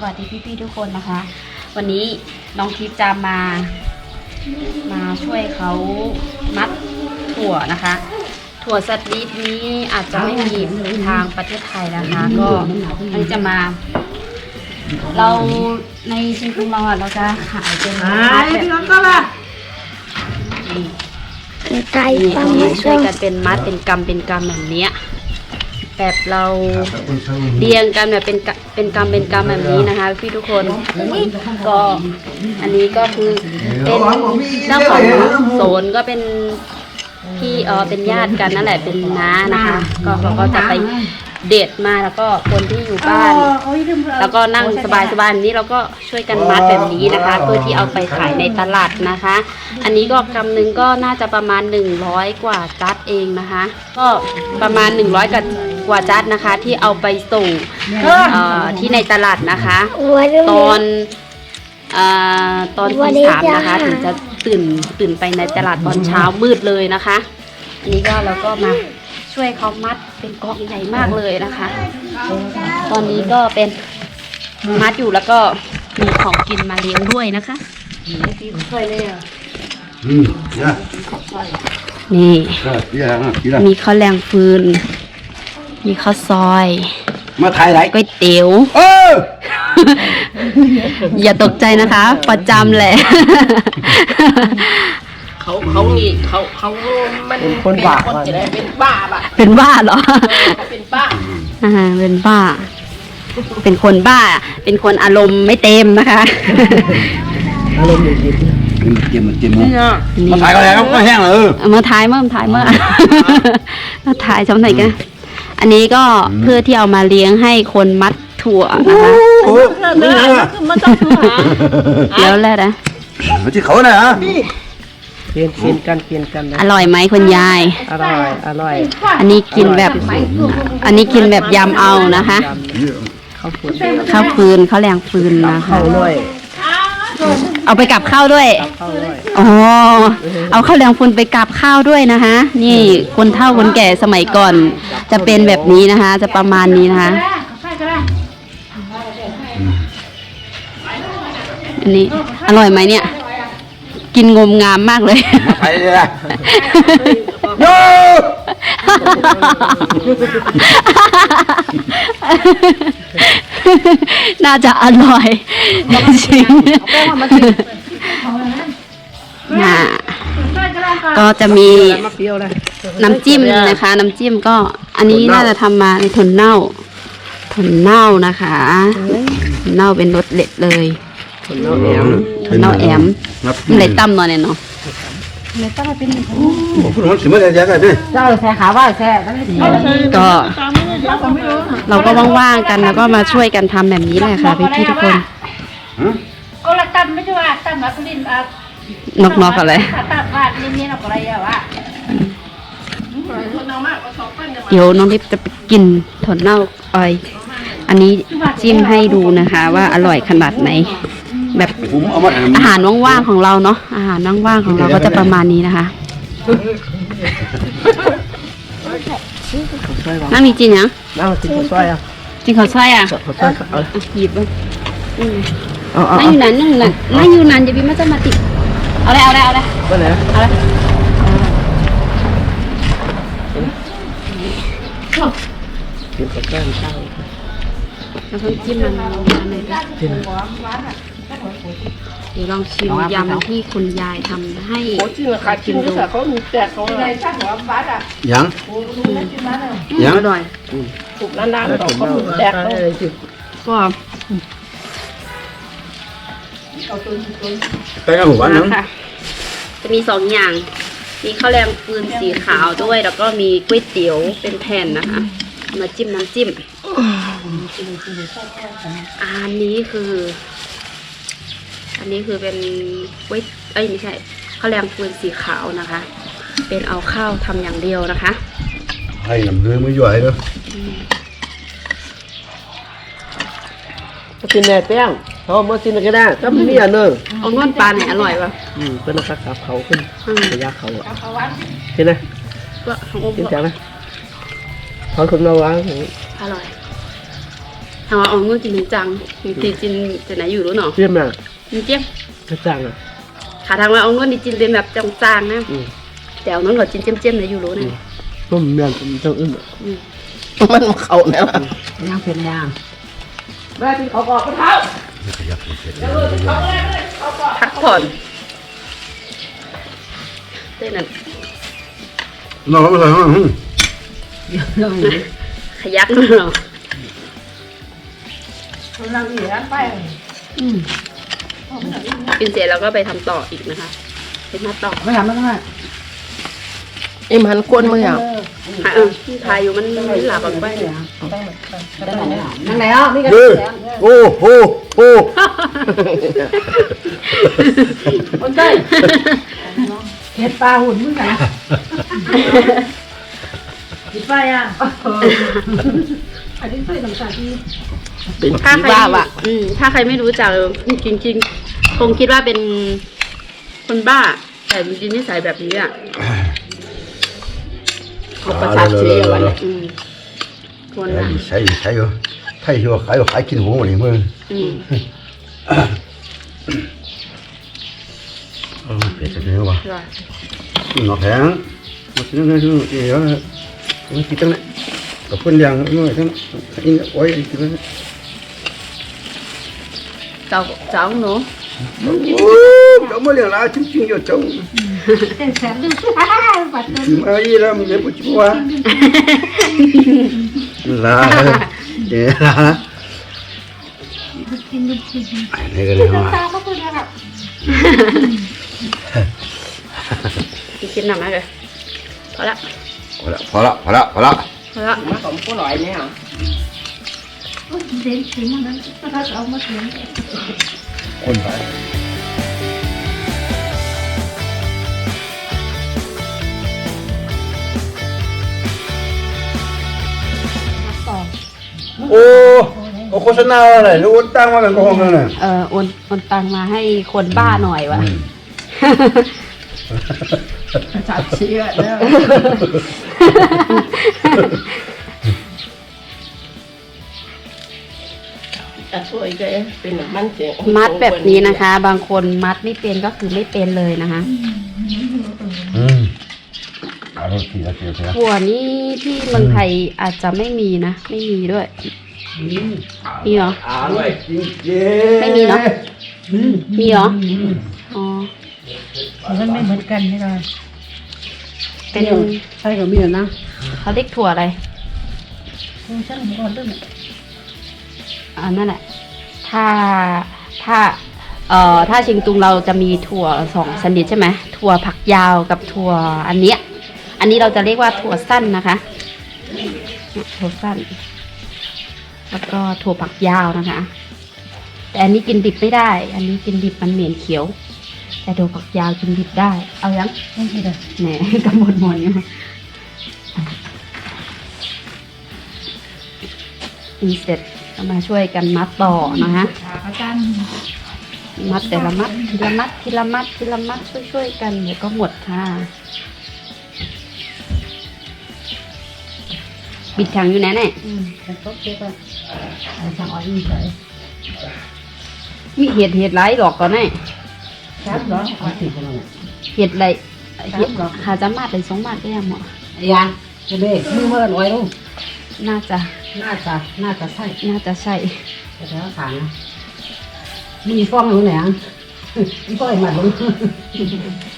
สวัสดีค่ะสวัสดีพี่ๆทุกคนนะคะ วันนี้น้องทิพย์จะมา มาช่วยเขามัดถั่วนะคะ ถั่วสลิดนี้อาจจะไม่มีทางประเทศไทยนะคะ ก็มันจะมา เราในชิงคุงเราอะเราจะขายเป็นมัดแบบนี้ไก่นี่ฟัอังนไม่นี้ช่ช่วยกันเป็นมัดเป็นกำเป็นกำแบบเนี้ย แบบเราเรียงกันแบบเป็นกะเป็นกำเป็นกำแบบนี้นะคะ พี่ทุกคนก็อันนี้ก็คือเป็นเจ้าของโซนก็เป็นพี่เออเป็นญาติกันนั่นแหละเป็นน้านะคะ ก็เขาก็จะไปเด็ดมาแล้วก็คนที่อยู่บ้าน แล้วก็นั่งสบายๆแบบนี้เราก็ช่วยกันมัดแบบนี้นะคะ เพื่อที่เอาไปขายในตลาดนะคะ อันนี้ก็กำหนึ่งก็น่าจะประมาณ 100 กว่าจัดเองนะคะ ก็ประมาณ 100กับ กว่าจัดนะคะ ที่เอาไปส่งเอ่อที่ในตลาดนะคะวันตอนเอ่อตอนสวัสตีดีสามจ้านะคะ ถึงจะตื่นตื่นไปในตลาดตอนเช้ามืดเลยนะคะ อันนี้ก็เราก็มาช่วยเขามัดเป็นกองใหญ่มากเลยนะคะ ตอนนี้ก็เป็นมัดอยู่แล้วก็มีของกินมาเลี้ยงด้วยนะคะอืมเนี่ยนี่เออพี่อะไรนะพี่อะไรมีข้าวแรงฟืน มีข้าวซอย มาถ่ายไรก๋วยเตี๋ยว เออ อย่าตกใจนะคะ ประจำแหละ เขาเขานี่เขาเขามันเป็นคนบ้าคนจะได้เป็นบ้าป่ะเป็นบ้าเหรอ เขาเป็นบ้าอ่า เป็นบ้า เป็นคนบ้า เป็นคนอารมณ์ไม่เต็มนะคะเจ็บมันเจ็บมันเนี่ยมาถ่ายกันแล้วก็แห้งเลยเออ เอามาถ่ายเมื่อมาถ่ายเมื่อ มาถ่ายจำไหนกัน อันนี้ก็เพื่อที่เอามาเลี้ยงให้คนมัดถั่วนะคะโอ้นี่นะ มันต้องหาแล้วแหละนะมาที่เขาเนี่ยฮะเปลี่ยนเปลี่ยนกันเปลี่ยนกันนะอร่อยไหมคุณยาย อร่อยอร่อย อันนี้กินแบบอันนี้กินแบบยำเอานะคะ ข้าวฝุ่นข้าวฟืนข้าวแรงฟืนนะคะ ข้าวด้วย เอาไปกับข้าวด้วยข้าวด้วย อ๋อ เอาข้าวแรงฟืนไปกับข้าวด้วยนะคะ นี่คนเฒ่าคนแก่สมัยก่อน จะเป็นแบบนี้นะคะ จะประมาณนี้นะคะ อันนี้อร่อยไหมเนี่ย กินงมงามมากเลยมาถ่ายเลยนะโย น่าจะอร่อยจริงน่ะก็จะมีมะเปรี้ยวเลยน้ำจิ้มนะคะ น้ำจิ้มก็ อันนี้น่าจะทำมาในถั่วเน่าถั่วเน่านะคะถั่วเน่าเป็นรสเด็ดเลยคนน้องแอมถั่วเน่าแอมนับมันเลยตั้มหน่อยเนี่ ยเนาะพูดมันสิมาได้ยังไงดิเจ้าแซ่ขาว่าแซ่ก็เราก็ว่างๆกันแล้วก็มาช่วยกันทำแบบนี้แหละค่ะพี่พี่ๆทุกคนก็ละตันไม่ใช่ว่าตันมาลินอะนอกๆอะไรตัดว่าลินนี่นอกอะไรอะวะเดี๋ยวน้องทิพย์จะไปกินถั่วเน่าอ้อย อันนี้จิ้มให้ดูนะคะ ว่าอร่อยขนาดไหน แบบผมเอามาถ่ายอาหารว่างๆของเราเนาะอาหารว่างๆของเราก็จะประมาณนี้นะคะน้ามีจริงยังน้ำจิ้มข้าวซอยอะจริงเขาใช่อะข้าวซอยเอาอะหยิบมาอืมเอาเอานั่งอยู่นั้นนั่งอยู่นั้นนั่งอยู่นั้นอย่าบินมาจะมาติดเอาเลยเอาเลยเอาเลยไปไหนเอาเลยกินข้าวซอยเช้าเราต้องจิ้มมันลงมาเลยนะเดี๋ยวลองชิมยำที่คุณยายทำให้โอ้จริงเหรอค่ะกินดูเขามีแจกเขาในช่างหัวบัดอะยังยังอร่อยถูกนานๆเขามีแจกเขาก็แต่งหัวนึงค่ะ จะมีสองอย่าง มีข้าวแรงฟืนสีขาวด้วย แล้วก็มีก๋วยเตี๋ยวเป็นแผ่นนะคะเอามาจิ้มน้ำจิ้ม อันนี้คือ อันนี้คือเป็นก๋วยเอ้ยไม่ใช่ข้าวแรงฟืนสีขาวนะคะ เป็นเอาข้าวทำอย่างเดียวนะคะ ให้น้ำเนื้อมือย่อยเด้อกินแหน่แป้งเขามากินก็ได้ถ้ามีอันนึงเอานวดปลาไหนอร่อยปะอืมเป็นนักขับเขาขึ้นอืมระยะเขาอะกินนะก็ของอมกินก็จังนะเขาคุณมาวางอร่อยถามว่าเอาเงินจินถึงจังจินจินจะไหนอยู่รู้เนาะเรียบมาจิ นเจี๊ยบกระจังอะขาทางว่าเอาเงินนี่จินเป็นแบบจางๆนะอืมแต่เอาเงินกับจินเจียมๆไหนอยู่รู้นะก็มันเมียนเป็นจังอื่นอืมมันเขาเนี่ยย่างเป็นย่างแม่ที่เขาบอกกระเท้าพักผ่อนเต้นนั่นนอนไม่ใส่ห้องขยักเนาะเราเหลือไป กินเสร็จแล้วก็ไปทำต่ออีกนะคะเป็นมาต่อไม่ทำไม่ได้ไอ้มันกวนมืออะหาเออที่ทายอยู่มันไม่หลับแบบไปนั่นแล้วนี่ก็เฮ้ยโอ้โหโอ้คนใต้เห็ดปลาหุ่นมึงไงกินไปอะอันนี้ใส่น้ำตาลที่ เป็นถ้าผีใครบ้าว่ะอืมถ้าใครไม่รู้จักจริงๆคงคิดว่าเป็นคนบ้า แต่จริงๆนิสัยแบบนี้อะเขาประชาชนอย่างวันนี้อืมคนอะ ใช่ใช่เหรอไทยเหรอขายขายกินหัวนี่มึงอืมเออเปลี่ยนจะเนี่ยวะว่าหนอแพงมันซื้อเงินซื้อเดี๋ยวมันคิดตั้งแต่กับคนยังนู่นทั้งอินโอ้ยคิดตั้งเจ้าเจ้าหนูโอ้เจ้ามาเลี้ยงลาจริงๆอยู่เจ้าเต้นแสบดึงปัดตัวถึงมาอีแล้วมันยังปุจจุบันลาเดี๋ยวลากินดูกินนี่ก็เลยว่าตาเขาพูดแล้วกินกินหนักนะเลยพอละพอละพอละพอละพอละพอละมาขอ งผู้หน่อยเนี่ยเสียงเสียงนั้นถ้าเอามาเสียงคนไปต่อโอ้โอ้โฆษณาอะไรรู้ตั้งมาเป็นกองเลยนะเออโอนโอนตังมาให้คนบ้าหน่อยวะจัดเชื้อแล้ว จะช่วยแกเป็นมันเสียงมัดแบบนี้นะคะ บางคนมัดไม่เป็นก็คือไม่เป็นเลยนะคะอืมอารมณ์ดีแล้วเสียเสียถั่วนี่ที่เมืองไทยอาจจะไม่มีนะ ไม่มีด้วยมีเหรออร่อยจริงๆไม่มีเนอะมีเหรออ๋อมันไม่เหมือนกันนี่เลยเป็นใช่ก็มีนะเขาเรียกถั่วอะไรกูช่างก่อนด้วย อ่านั่นแหละถ้าถ้าเอ่อถ้าเชิงตุงเราจะมีถั่วสองชนิดใช่ไหมถั่วผักยาวกับถั่วอันเนี้ย อันนี้เราจะเรียกว่าถั่วสั้นนะคะเนี่ยถั่วสั้น แล้วก็ถั่วผักยาวนะคะ แต่อันนี้กินดิบไม่ได้ อันนี้กินดิบมันเหม็นเขียว แต่ถั่วผักยาวกินดิบได้ เอายังไม่ใช่เลยแหนกำหมดหมดอยู่มีเสร็จ ก็มาช่วยกันมัดต่อนะคะอาจารย์มัดแต่ละมัดทีละมัดทีละมัดทีละมัดช่วยๆกันเดี๋ยวก็หมดค่ะบิดถังอยู่ไหนเนี่ยอืมแต่ก็เจ๊ก็ทางอ้อยมีใส่มีเห็ดเห็ดไรหรอกก่อนเนี่ยครับเหรออ้อยติดกันเลยเห็ดไรเห็ดครับหรอหาจะมัดเลยสองมัดก็ยังหมดยังจะเบ้มือเมื่ออ้อยลูกน่าจะ น่าจะน่าจะใช่น่าจะใช่แต่แล้วขางนะมีฟองอยู่ไหนอะมีฟองอีกหมัดลง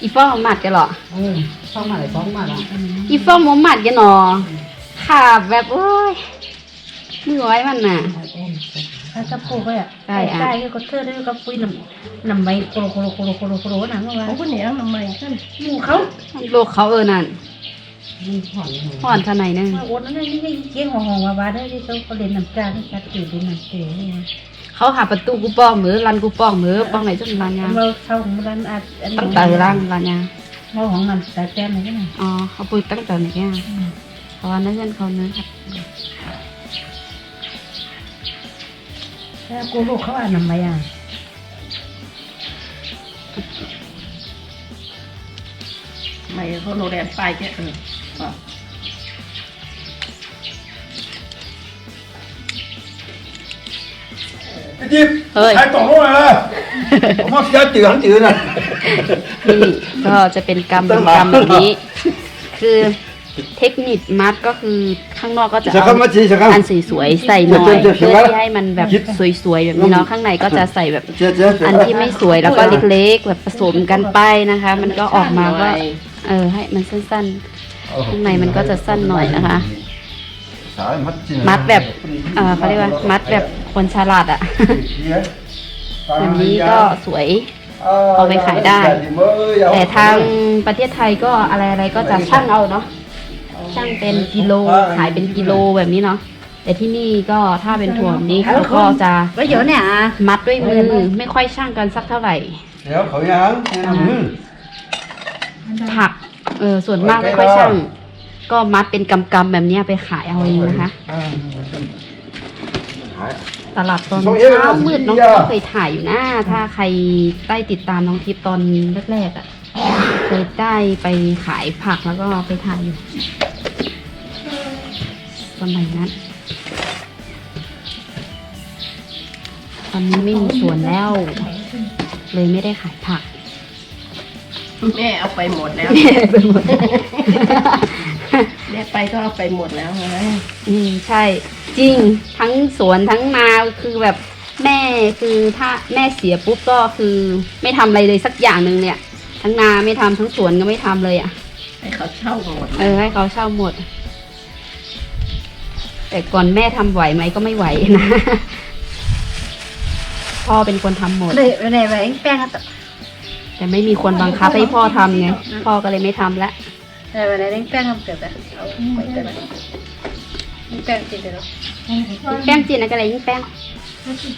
อีฟ้องมัดกันเหรอเออฟองมาเลยฟองมาแล้วอีฟ้องหมมัดกันหนอขาบแบบโอ้ยมือไว้มันน่ะถ้าจะพูดไปอะใช่อะใช่ก็เธอได้ก็ปุ้ยน้ำน้ำใบโคโลโคโลโคโลโคโลโคโลนะเมื่อวานเขาคนเหนียวทำไมขึ้นหมูเขาโลกเขาเออนั่นมันผ่อน ห่อนเท่าไหนนึงว่าโอนนั่นนี่นี่เจ๊งหองๆมาบ้าได้ที่เขาเขาเรียนน้ำตาที่ชัดเจนเป็นน้ำเต๋อเขาหาประตูกูป้องมือรันกูป้องมือป้องไหนจนรันยางเราเช่าของร้านอาอันตั้งแต่รังรันยางเราของมันแต่แจ้งไหนกันไงอ๋อเขาปุยตั้งแต่ไหนแก่เพราะว่านั่นเพื่อนเขาเนื้อครับแล้วกูลูกเขาอ่านน้ำใบอะไม่เขาโนแรมไปแค่เออ จิ๊บเฮ้ย ใครตกลงมาเลยผมว่าเสียจืดหันจืดน่ะนี่ก็จะเป็นกรรมเป็นกรรมแบบนี้ คือเทคนิคมัดก็คือข้างนอกก็จะสักเอาคำมาจีสักคำอันสวยๆใส่หน่อยเดี๋ยวๆๆเพื่อที่ให้มันแบบสวยๆแบบนี้เนาะข้างในก็จะใส่แบบเจ๊เจ๊เจ๊อันที่ไม่สวยแล้วก็เล็กๆ แบบผสมกันไปนะคะ มันก็ออกมาก็เออให้มันสั้นๆ ข้างในมันก็จะสั้นหน่อยนะคะ สายมัดจีมัดแบบเออเขาเรียกว่ามัดแบบคนฉลาดอะแบบนี้ก็สวยเอาไปขายได้ แต่ทางประเทศไทยก็อะไรอะไรๆก็จะช่างเอาเนาะช่างเป็นกิโลขายเป็นกิโลแบบนี้เนาะแต่ที่นี่ก็ถ้าเป็นถั่วแบบนี้เขาก็จะก็เยอะเนี่ยอะมัดด้วยมือไม่ค่อยช่างกันสักเท่าไหร่ เดี๋ยวเขายังอืมผักเออส่วนมากไม่ค่อยช่าง ก็มัดเป็นกำกำๆแบบเนี้ยไปขายเอาเองนะคะ ตลาดตอนเช้ามืดน้องทิพย์ก็เคยถ่ายอยู่นะถ้าใครได้ติดตามน้องทิพย์ตอนแรกๆอะเคยได้ไปขายผักแล้วก็ไปถ่ายอยู่สมัยนั้นตอนนี้ไม่มีสวนแล้ว เลยไม่ได้ขายผัก แม่เอาไปหมดแล้ว ไปหมด แม่ไปก็เอาไปหมดแล้วไงอืมใช่ จริงทั้งสวนทั้งนาคือแบบแม่คือถ้าแม่เสียปุ๊บก็คือ ไม่ทำอะไรเลยสักอย่างหนึ่งเนี่ย ทั้งนาไม่ทำทั้งสวนก็ไม่ทำเลยอะ่ะ ให้เขาเช่าหมดเออให้เขาเช่าหมด แต่ก่อนแม่ทำไหวไหมก็ไม่ไหวนะ พ่อเป็นคนทำหมด เลยเลยไปแป้งก็ แต่ไม่มีคนบังคับให้พ่อทำไง พ่อก็เลยไม่ทำละ เลยไปเลยแป้งทำเกิดแบบเอาไปแต่แบบแป้งติดเลยเนาะแป้งจีนอะไรยิ่งแป้ง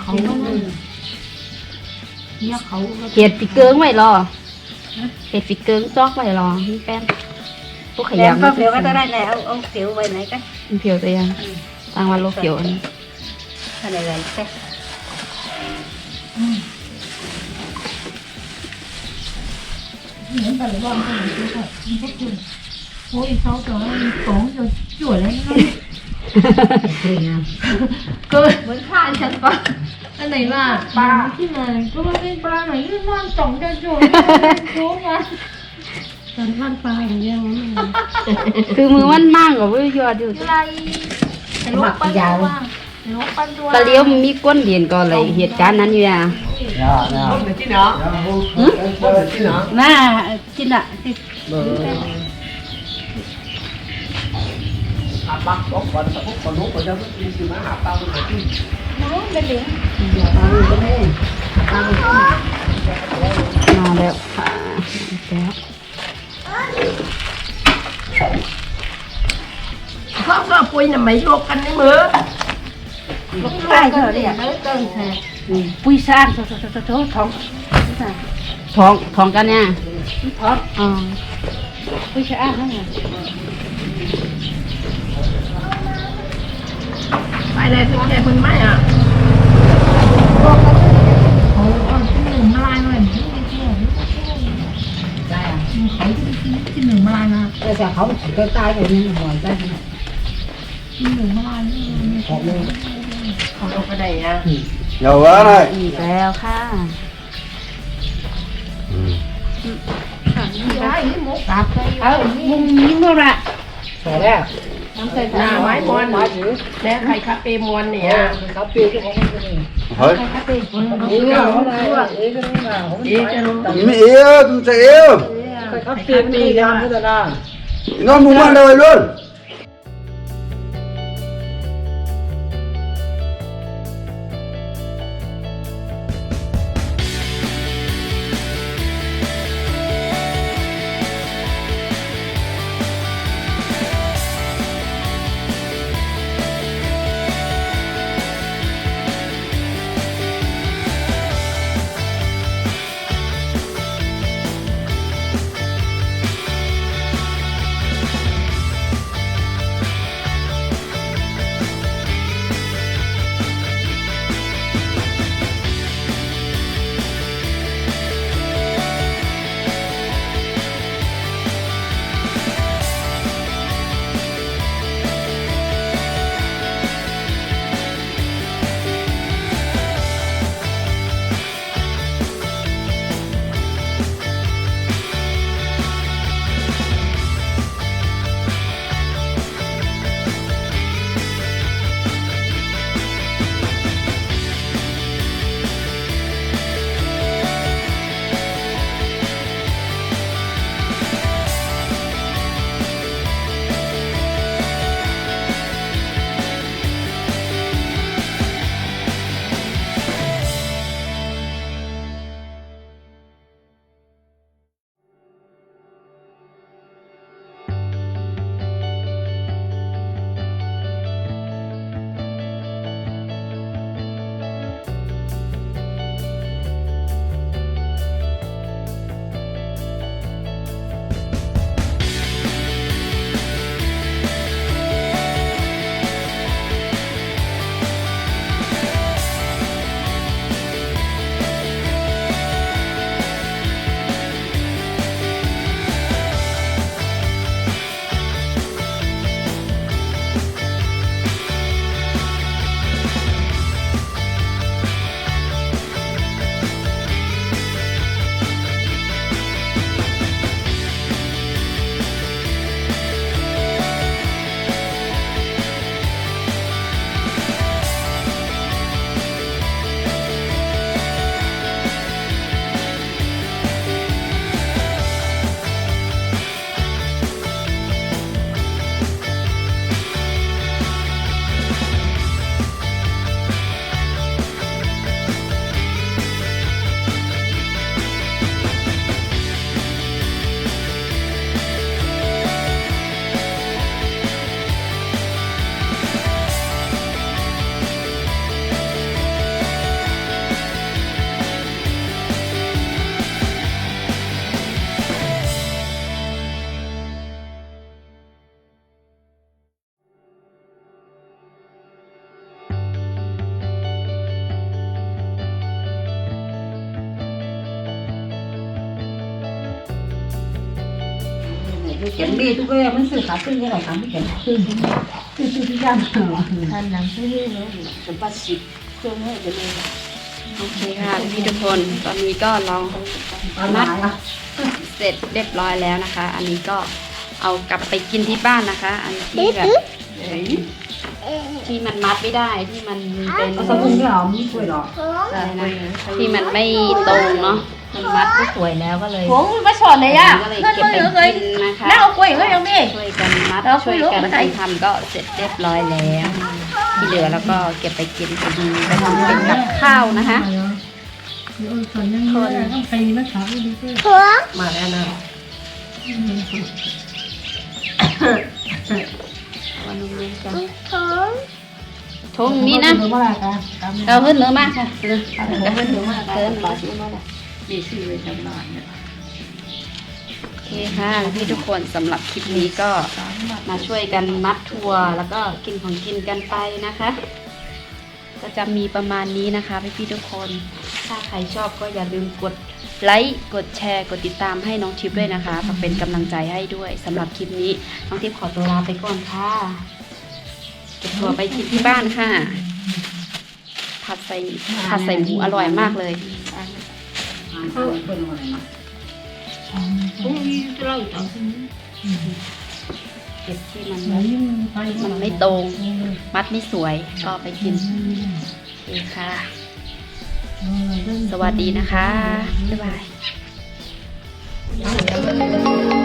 เขาเนี่ยเขาเห็ดฟิกเกิงไว้รอเห็ดฟิกเกิงจอกไว้รอนี่แป้งพวกขแล้ยำก็เสียวก็จะได้แล้วเอาเสียวไว้ไหนกันมันเพียวตัวยังตั้งวันโลเขียวอันนี้อะไรอะไรแป้งก็เหมือนข้าฉันปะอันไหนว่าปลาที่ไห นก็มันเป็นปลาไหนยื่นนอนจ่องจะจุ่มโค้งมาฉันทานปลาอย่างเดียวคือมือมันมากกว่าวิวยอดอยู่อะไรแต่ลูกปันตัวลูกปันตัวตะเลี้ยวมันมีก้นเหรียญก่อนเลยเหตุการณ์นั้นอยู่อะน่าจินอะ มาแล้วค่ะแล้วเขาก็ปุยน่ะไม่โยกกันในมือใช่เถอเนี่ยปุ้ยสร้างโถโถโถท้องท้องท้องกันเนี่ยท้องอ๋อปุ้ยสร้างนั่นไง ไปเลยถึงแกคุณไม่อะเขาเอาที่หนึ่งมาลายหน่อยที่หนึ่งได้อะเขาที่หนึ่งมาลายมาแต่เขาก็ตายไปนี่หัวได้ขนาดที่หนึ่งมาลายนี่ออกเลยเขาเอาไปไหนอะอย่าว่าเลยอีกแล้วค่ะย้ายหมกครับเออมุมนี้เมื่อไรแต่แล้ว หน้าไว้มวนแม่ใครคาเปมวนเนี่ยเขาปีกของมันนี่เฮ้ยเอ๋อว่าเอ๋ก็ไม่มาผมเอ๊ะจะรู้ไม่เอวตุ้มจะเอวเขาปีกปีกกันก็จะได้น้องมึงมาเลย luôn เทุกเรื่องมันสื่อขาตึ้งก็ได้ขาไม่เขียนตึ้งตึ้งตึ้งที่ย่านหรอท่านนั้นชื่อเนาะจะปัดสิบเครื่องให้จะเลยโอเคค่ะพี่ทุกคนตอนนี้ก็ลองตอนไหนอะเสร็จเรียบร้อยแล้วนะคะ อันนี้ก็เอากลับไปกินที่บ้านนะคะ อันที่แบบที่มันมัดไม่ได้ที่มันเป็นสมุนที่เราไม่ช่วยหรอกอะไรนะที่มันไม่ตรงเนาะ มันมัดไม่สวยแล้วก็เลยโหมาสอนเลยอะก็เลยนั่นเก็บไม่ไปเลย กินนะคะน่าเอากล้วยก็ยังไม่ช่วยกันมัดเราคุช่วยยรู้กันภาษาทำก็เสร็จเรียบร้อยแล้วที่เหลือแล้วก็เก็บไปกินพอดีแล้วทำเป็นกับข้าวนะคะคนต้องไปมาถามดูสิมาแล้วนะวันนี้จ้ะทงนี้นะเมื่อไรกันตามเราขึ้นเนื้อมากค่ะเลยผมไม่ถึงว่าเกินปลาชิ้น มีชื่อไว้จำหน่ายเนี่ยโอเคค่ะพี่ทุกคนสำหรับคลิปนี้ก็มาช่วยกันมัดทัวร์แล้วก็กินของกินกันไปนะคะ ก็จะมีประมาณนี้นะคะพี่พี่ทุกคน ถ้าใครชอบก็อย่าลืมกดไลค์กดแชร์กดติดตามให้น้องทิพย์ด้วยนะคะฝากเป็นกำลังใจให้ด้วยสำหรับคลิปนี้น้องทิพย์ขอตัวลาไปก่อนค่ะเก็บตัวไปกินที่บ้านค่ะผัดใส่ผัดใส่หมูอร่อยมากเลย พรุ่งนี้จะเล่าอีกตอนนี้เก็บที่มันมันไม่ตรง มัดไม่สวย ก็ไปกินโอเคค่ะ สวัสดีนะคะ บ๊ายบาย